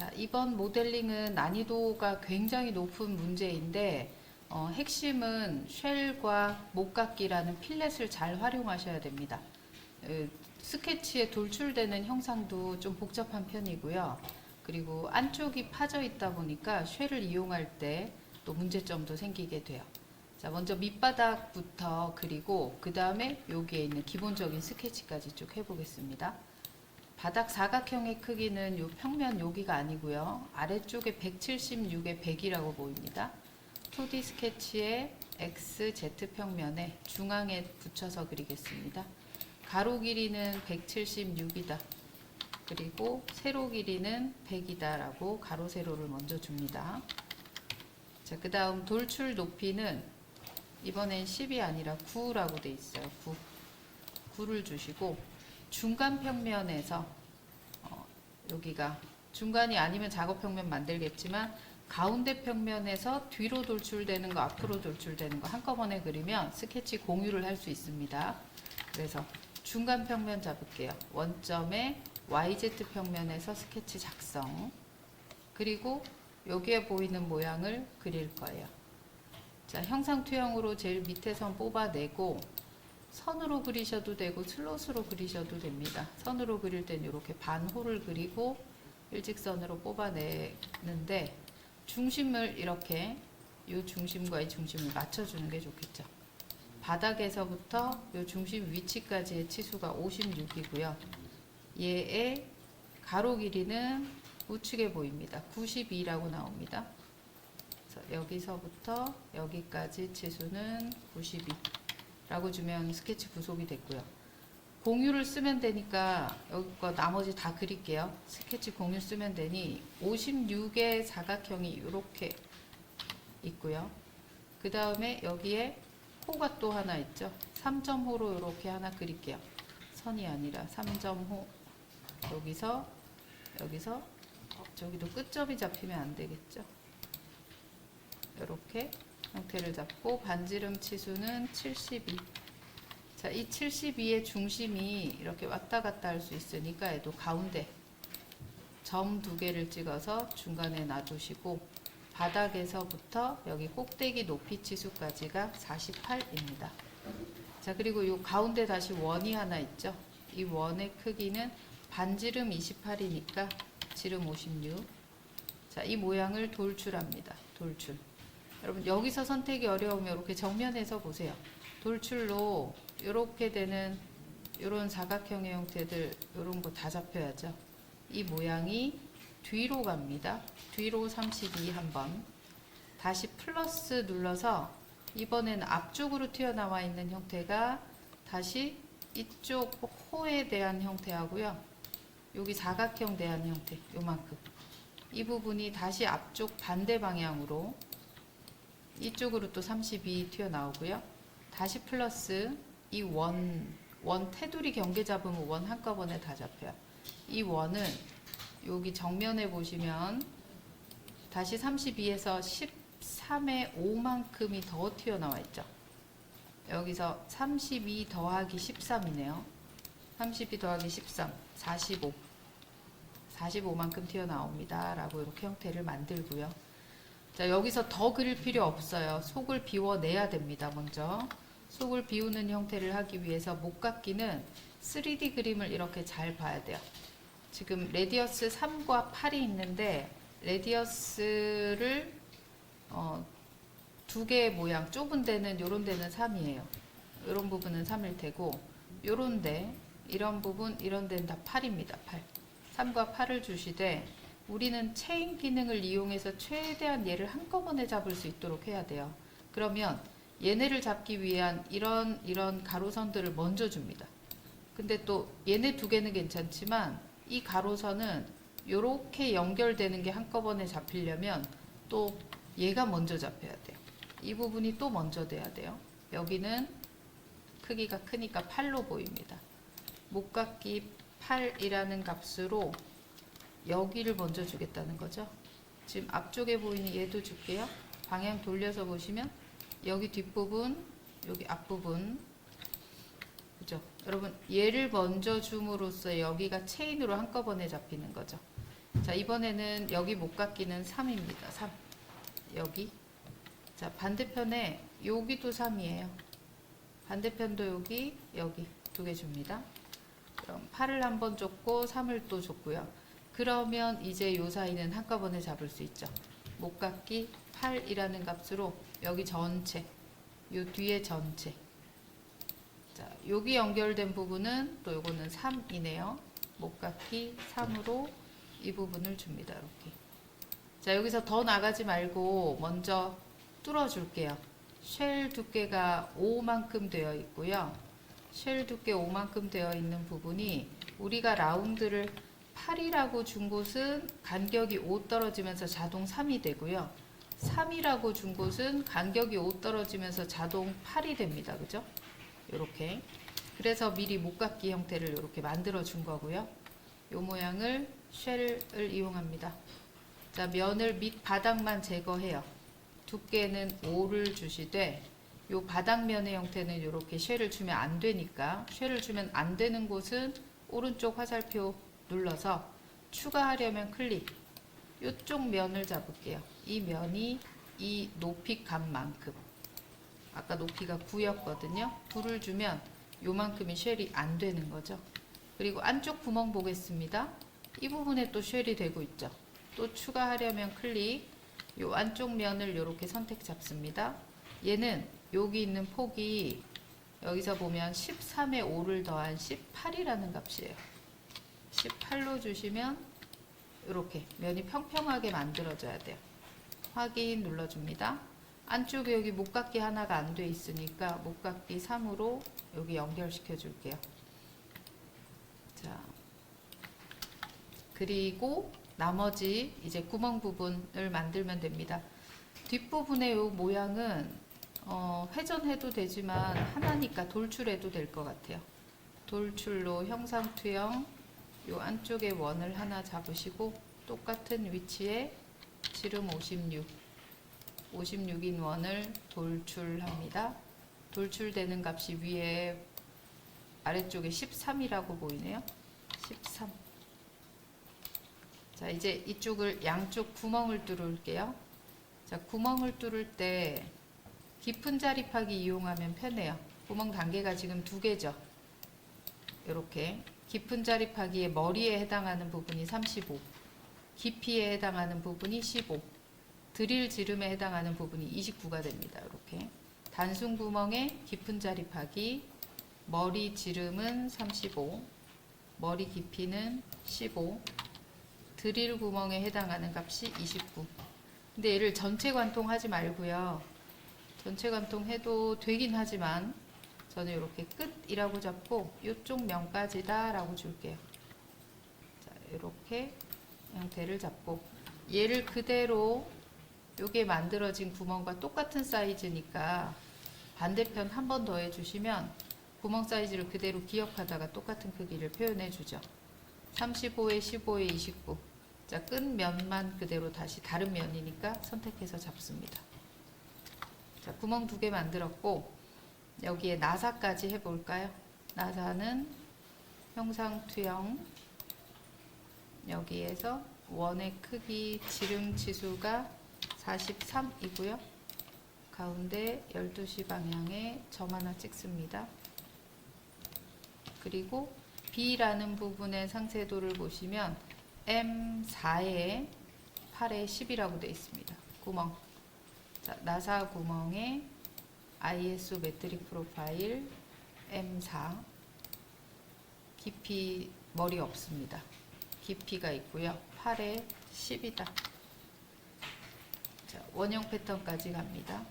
자, 이번 모델링은 난이도가 굉장히 높은 문제인데 어, 핵심은 쉘과 목깎기라는 필렛을 잘 활용하셔야 됩니다. 어, 스케치에 돌출되는 형상도 좀 복잡한 편이고요. 그리고 안쪽이 파져 있다 보니까 쉘을 이용할 때 또 문제점도 생기게 돼요. 자, 먼저 밑바닥부터 그리고 그 다음에 여기에 있는 기본적인 스케치까지 쭉 해보겠습니다. 바닥 사각형의 크기는 요 평면 여기가 아니고요. 아래쪽에 176에 100이라고 보입니다. 2D 스케치의 X, Z 평면에 중앙에 붙여서 그리겠습니다. 가로 길이는 176이다. 그리고 세로 길이는 100이다 라고 가로 세로를 먼저 줍니다. 자, 그 다음 돌출 높이는 이번엔 10이 아니라 9라고 돼 있어요. 9. 9를 주시고 중간 평면에서 어, 여기가 중간이 아니면 작업 평면 만들겠지만 가운데 평면에서 뒤로 돌출되는 거, 앞으로 돌출되는 거 한꺼번에 그리면 스케치 공유를 할 수 있습니다. 그래서 중간 평면 잡을게요. 원점에 YZ 평면에서 스케치 작성. 그리고 여기에 보이는 모양을 그릴 거예요. 자, 형상 투영으로 제일 밑에 선 뽑아내고 선으로 그리셔도 되고 슬롯으로 그리셔도 됩니다. 선으로 그릴 땐 이렇게 반호를 그리고 일직선으로 뽑아내는데 중심을 이렇게 이 중심과 이 중심을 맞춰주는 게 좋겠죠. 바닥에서부터 이 중심 위치까지의 치수가 56이고요. 얘의 가로 길이는 우측에 보입니다. 92라고 나옵니다. 여기서부터 여기까지 치수는 92 라고 주면 스케치 구속이 됐고요. 공유를 쓰면 되니까 여기 거 나머지 다 그릴게요. 스케치 공유 쓰면 되니 56의 사각형이 이렇게 있고요. 그 다음에 여기에 호가 또 하나 있죠. 3점호로 이렇게 하나 그릴게요. 선이 아니라 3점호 여기서 여기서 어, 저기도 끝점이 잡히면 안 되겠죠. 이렇게 형태를 잡고 반지름 치수는 72. 자, 이 72의 중심이 이렇게 왔다 갔다 할 수 있으니까 얘도 가운데 점 두 개를 찍어서 중간에 놔두시고 바닥에서부터 여기 꼭대기 높이 치수까지가 48입니다. 자, 그리고 이 가운데 다시 원이 하나 있죠. 이 원의 크기는 반지름 28이니까 지름 56. 자, 이 모양을 돌출합니다. 돌출. 여러분 여기서 선택이 어려우면 이렇게 정면에서 보세요. 돌출로 이렇게 되는 이런 사각형의 형태들 이런 거 다 잡혀야죠. 이 모양이 뒤로 갑니다. 뒤로 32 한번. 다시 플러스 눌러서 이번엔 앞쪽으로 튀어나와 있는 형태가 다시 이쪽 호에 대한 형태하고요. 여기 사각형 대한 형태 요만큼. 이 부분이 다시 앞쪽 반대 방향으로 이쪽으로 또 32 튀어나오고요. 다시 플러스 이 원, 원 테두리 경계 잡으면 원 한꺼번에 다 잡혀요. 이 원은 여기 정면에 보시면 다시 32에서 13의 5만큼이 더 튀어나와 있죠. 여기서 32 더하기 13이네요. 32 더하기 13, 45. 45만큼 튀어나옵니다. 라고 이렇게 형태를 만들고요. 자, 여기서 더 그릴 필요 없어요. 속을 비워내야 됩니다. 먼저. 속을 비우는 형태를 하기 위해서 목깎기는 3D 그림을 이렇게 잘 봐야 돼요. 지금 레디어스 3과 8이 있는데 레디어스를 어, 두 개의 모양 좁은 데는 요런 데는 3이에요. 요런 부분은 3일 테고 요런 데 이런 부분 이런 데는 다 8입니다. 8. 3과 8을 주시되 우리는 체인 기능을 이용해서 최대한 얘를 한꺼번에 잡을 수 있도록 해야 돼요. 그러면 얘네를 잡기 위한 이런 이런 가로선들을 먼저 줍니다. 근데 또 얘네 두 개는 괜찮지만 이 가로선은 이렇게 연결되는 게 한꺼번에 잡히려면 또 얘가 먼저 잡혀야 돼요. 이 부분이 또 먼저 돼야 돼요. 여기는 크기가 크니까 8로 보입니다. 목깎기 8이라는 값으로 여기를 먼저 주겠다는 거죠. 지금 앞쪽에 보이는 얘도 줄게요. 방향 돌려서 보시면 여기 뒷부분, 여기 앞부분. 그죠? 여러분, 얘를 먼저 줌으로써 여기가 체인으로 한꺼번에 잡히는 거죠. 자, 이번에는 여기 목깎이는 3입니다. 3. 여기. 자, 반대편에 여기도 3이에요. 반대편도 여기, 여기 두 개 줍니다. 그럼 8을 한번 줬고 3을 또 줬고요. 그러면 이제 요 사이는 한꺼번에 잡을 수 있죠. 목깎이 8이라는 값으로 여기 전체, 요 뒤에 전체. 자, 여기 연결된 부분은 또 요거는 3이네요. 목깎이 3으로 이 부분을 줍니다. 이렇게. 자, 여기서 더 나가지 말고 먼저 뚫어 줄게요. 쉘 두께가 5만큼 되어 있고요. 쉘 두께 5만큼 되어 있는 부분이 우리가 라운드를 8이라고 준 곳은 간격이 5 떨어지면서 자동 3이 되고요. 3이라고 준 곳은 간격이 5 떨어지면서 자동 8이 됩니다. 그죠? 이렇게. 그래서 미리 목깎이 형태를 이렇게 만들어 준 거고요. 이 모양을 쉘을 이용합니다. 자, 면을 밑 바닥만 제거해요. 두께는 5를 주시되 요 바닥면의 형태는 이렇게 쉘을 주면 안 되니까 쉘을 주면 안 되는 곳은 오른쪽 화살표 눌러서 추가하려면 클릭 이쪽 면을 잡을게요. 이 면이 이 높이 값만큼 아까 높이가 9였거든요. 9를 주면 요만큼이 쉘이 안 되는 거죠. 그리고 안쪽 구멍 보겠습니다. 이 부분에 또 쉘이 되고 있죠. 또 추가하려면 클릭 요 안쪽 면을 이렇게 선택 잡습니다. 얘는 여기 있는 폭이 여기서 보면 13에 5를 더한 18이라는 값이에요. 18로 주시면 이렇게 면이 평평하게 만들어져야 돼요. 확인 눌러줍니다. 안쪽에 여기 목깎이 하나가 안 돼 있으니까 목깎이 3으로 여기 연결시켜 줄게요. 자, 그리고 나머지 이제 구멍 부분을 만들면 됩니다. 뒷부분의 이 모양은 어, 회전해도 되지만 하나니까 돌출해도 될 것 같아요. 돌출로 형상투영 이 안쪽에 원을 하나 잡으시고 똑같은 위치에 지름 56 56인 원을 돌출합니다. 돌출되는 값이 위에 아래쪽에 13이라고 보이네요. 13 자, 이제 이쪽을 양쪽 구멍을 뚫을게요. 자, 구멍을 뚫을 때 깊은 자립하기 이용하면 편해요. 구멍 단계가 지금 두 개죠. 이렇게 깊은 자립하기의 머리에 해당하는 부분이 35, 깊이에 해당하는 부분이 15, 드릴 지름에 해당하는 부분이 29가 됩니다. 이렇게 단순 구멍에 깊은 자립하기, 머리 지름은 35, 머리 깊이는 15, 드릴 구멍에 해당하는 값이 29. 근데 얘를 전체 관통하지 말고요. 전체 관통해도 되긴 하지만 저는 이렇게 끝이라고 잡고 이쪽 면까지다 라고 줄게요. 자, 이렇게 형태를 잡고 얘를 그대로 요게 만들어진 구멍과 똑같은 사이즈니까 반대편 한 번 더 해주시면 구멍 사이즈를 그대로 기억하다가 똑같은 크기를 표현해 주죠. 35에 15에 29. 자, 끝 면만 그대로 다시 다른 면이니까 선택해서 잡습니다. 자, 구멍 두 개 만들었고 여기에 나사까지 해볼까요? 나사는 형상투영 여기에서 원의 크기 지름 치수가 43이고요. 가운데 12시 방향에 점 하나 찍습니다. 그리고 B라는 부분의 상세도를 보시면 M4에 8에 10이라고 되어 있습니다. 구멍. 자, 나사 구멍에 ISO 매트릭 프로파일 M4 깊이 머리 없습니다. 깊이가 있고요. 8에 10이다. 자, 원형 패턴까지 갑니다.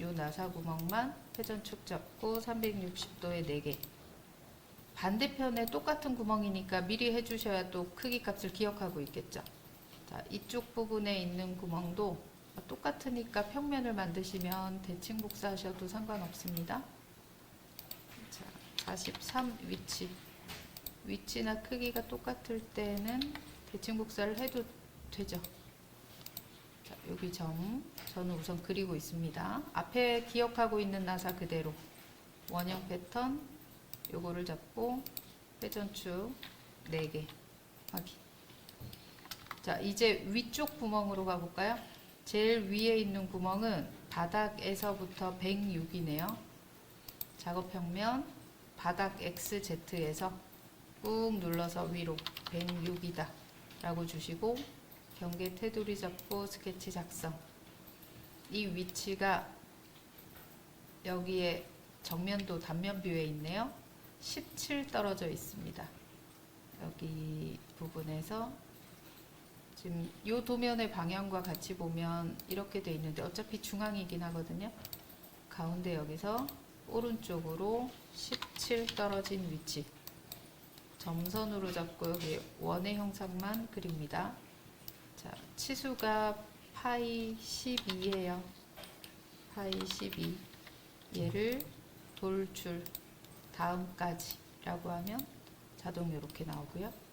요 나사 구멍만 회전축 잡고 360도에 4개. 반대편에 똑같은 구멍이니까 미리 해주셔야 또 크기 값을 기억하고 있겠죠. 자, 이쪽 부분에 있는 구멍도 똑같으니까 평면을 만드시면 대칭 복사하셔도 상관없습니다. 자, 43 위치. 위치나 크기가 똑같을 때는 대칭 복사를 해도 되죠. 자, 여기 점. 저는 우선 그리고 있습니다. 앞에 기억하고 있는 나사 그대로. 원형 패턴. 요거를 잡고 회전축 4개 확인. 자, 이제 위쪽 구멍으로 가볼까요? 제일 위에 있는 구멍은 바닥에서부터 106이네요. 작업 평면 바닥 XZ에서 꾹 눌러서 위로 106이다 라고 주시고 경계 테두리 잡고 스케치 작성. 이 위치가 여기에 정면도 단면 뷰에 있네요. 17 떨어져 있습니다. 여기 부분에서 지금 이 도면의 방향과 같이 보면 이렇게 돼 있는데 어차피 중앙이긴 하거든요 가운데 여기서 오른쪽으로 17 떨어진 위치 점선으로 잡고 여기 원의 형상만 그립니다. 자, 치수가 파이 12예요. 파이 12. 얘를 돌출 다음까지라고 하면 자동 이렇게 나오고요.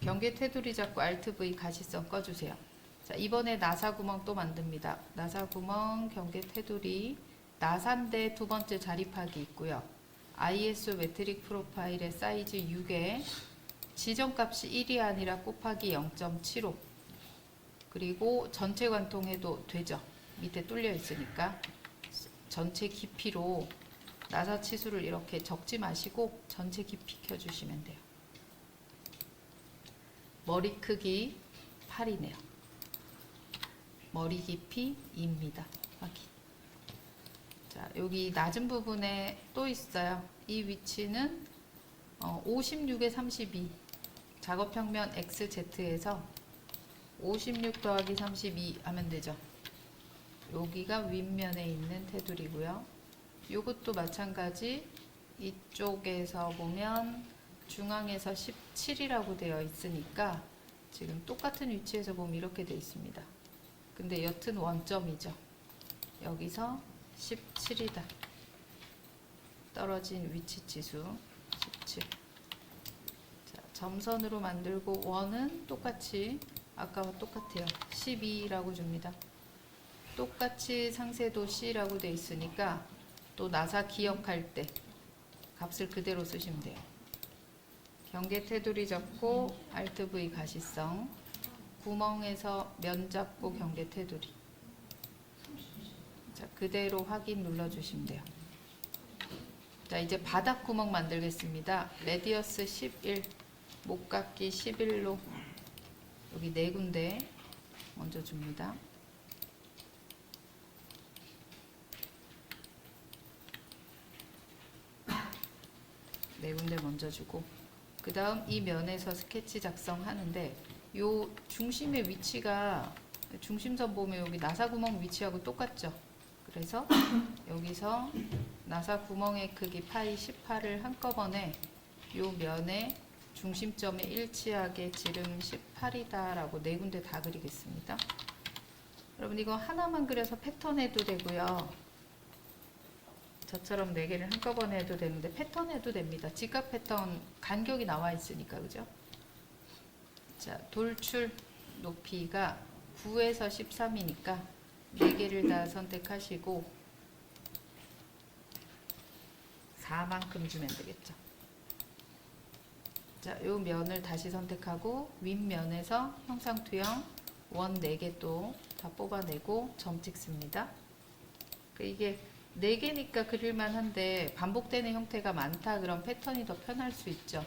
경계 테두리 잡고 Alt V 가시성 꺼주세요. 자, 이번에 나사 구멍 또 만듭니다. 나사 구멍 경계 테두리 나사인데 두 번째 자립하기 있고요. ISO 메트릭 프로파일의 사이즈 6에 지정값이 1이 아니라 곱하기 0.75 그리고 전체 관통해도 되죠. 밑에 뚫려 있으니까 전체 깊이로 나사 치수를 이렇게 적지 마시고 전체 깊이 켜주시면 돼요. 머리 크기 8이네요. 머리 깊이 2입니다. 확인. 자, 여기 낮은 부분에 또 있어요. 이 위치는 어, 56에 32 작업 평면 XZ에서 56 더하기 32 하면 되죠. 여기가 윗면에 있는 테두리고요. 이것도 마찬가지 이쪽에서 보면 중앙에서 17이라고 되어 있으니까 지금 똑같은 위치에서 보면 이렇게 되어 있습니다. 근데 여튼 원점이죠. 여기서 17이다. 떨어진 위치 지수 17. 자, 점선으로 만들고 원은 똑같이 아까와 똑같아요. 12라고 줍니다. 똑같이 상세도 C라고 돼 있으니까 또 나사 기억할 때 값을 그대로 쓰시면 돼요. 경계 테두리 잡고 Alt V 가시성 구멍에서 면 잡고 경계 테두리 자, 그대로 확인 눌러주시면 돼요. 자, 이제 바닥 구멍 만들겠습니다. 레디어스 11, 목깎기 11로 여기 네 군데 먼저 줍니다. 네 군데 먼저 주고 그 다음 이 면에서 스케치 작성하는데 요 중심의 위치가 중심선 보면 여기 나사 구멍 위치하고 똑같죠? 그래서 여기서 나사 구멍의 크기 파이 18을 한꺼번에 요 면에 중심점에 일치하게 지름 18이다라고 네 군데 다 그리겠습니다. 여러분 이거 하나만 그려서 패턴 해도 되고요. 저처럼 네 개를 한꺼번에 해도 되는데 패턴 해도 됩니다. 직각 패턴 간격이 나와 있으니까 그죠? 자 돌출 높이가 9에서 13이니까 네 개를 다 선택하시고 4만큼 주면 되겠죠. 자, 요 면을 다시 선택하고 윗면에서 형상 투영 원 4개 또 다 뽑아내고 점 찍습니다. 그 이게 4개니까 그릴만 한데 반복되는 형태가 많다 그런 패턴이 더 편할 수 있죠.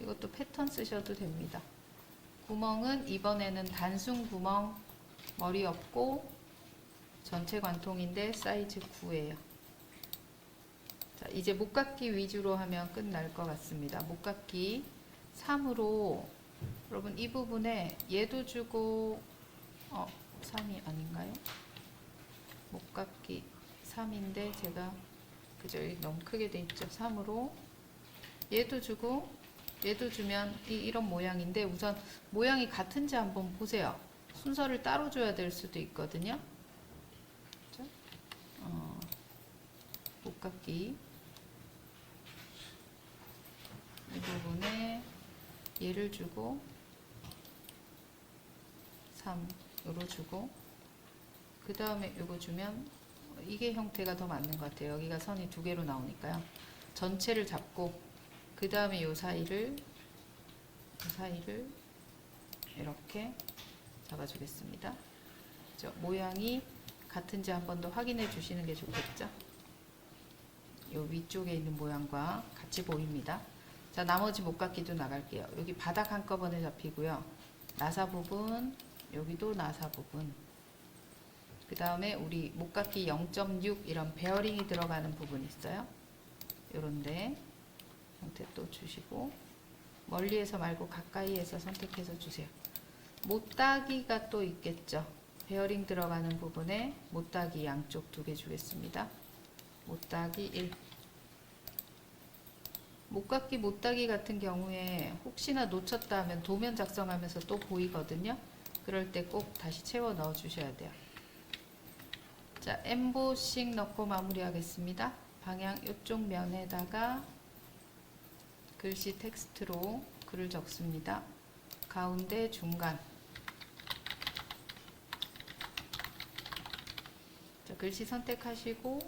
이것도 패턴 쓰셔도 됩니다. 구멍은 이번에는 단순 구멍 머리 없고 전체 관통인데 사이즈 9예요. 자, 이제 목깎기 위주로 하면 끝날 것 같습니다. 목깎기 3으로 여러분 이 부분에 얘도 주고 어 3이 아닌가요? 목깎기 3인데 제가 그죠 너무 크게 돼 있죠 3으로 얘도 주고 얘도 주면 이, 이런 모양인데 우선 모양이 같은지 한번 보세요. 순서를 따로 줘야 될 수도 있거든요. 그죠? 어, 목깎기. 이 부분에 얘를 주고 3으로 주고 그 다음에 이거 주면 이게 형태가 더 맞는 것 같아요. 여기가 선이 두 개로 나오니까요. 전체를 잡고 그 다음에 요 사이를 요 사이를 이렇게 잡아주겠습니다. 저 모양이 같은지 한 번 더 확인해 주시는 게 좋겠죠? 요 위쪽에 있는 모양과 같이 보입니다. 자, 나머지 목깎이도 나갈게요. 여기 바닥 한꺼번에 잡히고요. 나사 부분, 여기도 나사 부분. 그 다음에 우리 목깎이 0.6 이런 베어링이 들어가는 부분 있어요. 요런데 형태 또 주시고 멀리에서 말고 가까이에서 선택해서 주세요. 못따기가 또 있겠죠. 베어링 들어가는 부분에 못따기 양쪽 두 개 주겠습니다. 못따기 1 목깎이 못따기 같은 경우에 혹시나 놓쳤다 하면 도면 작성하면서 또 보이거든요. 그럴 때 꼭 다시 채워 넣어 주셔야 돼요. 자, 엠보싱 넣고 마무리하겠습니다. 방향 이쪽 면에다가 글씨 텍스트로 글을 적습니다. 가운데 중간 자, 글씨 선택하시고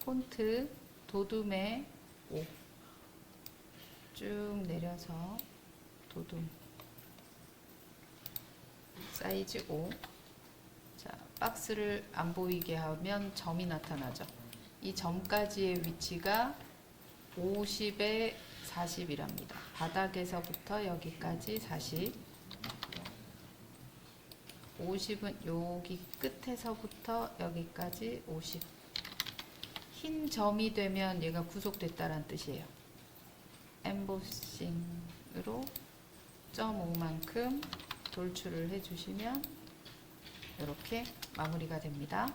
폰트 도둠에 5 쭉 내려서 도둠 사이즈 5 자, 박스를 안 보이게 하면 점이 나타나죠. 이 점까지의 위치가 50에 40이랍니다. 바닥에서부터 여기까지 40. 50은 여기 끝에서부터 여기까지 50. 흰 점이 되면 얘가 구속됐다는 뜻이에요. 엠보싱으로 0.5만큼 돌출을 해주시면 이렇게 마무리가 됩니다.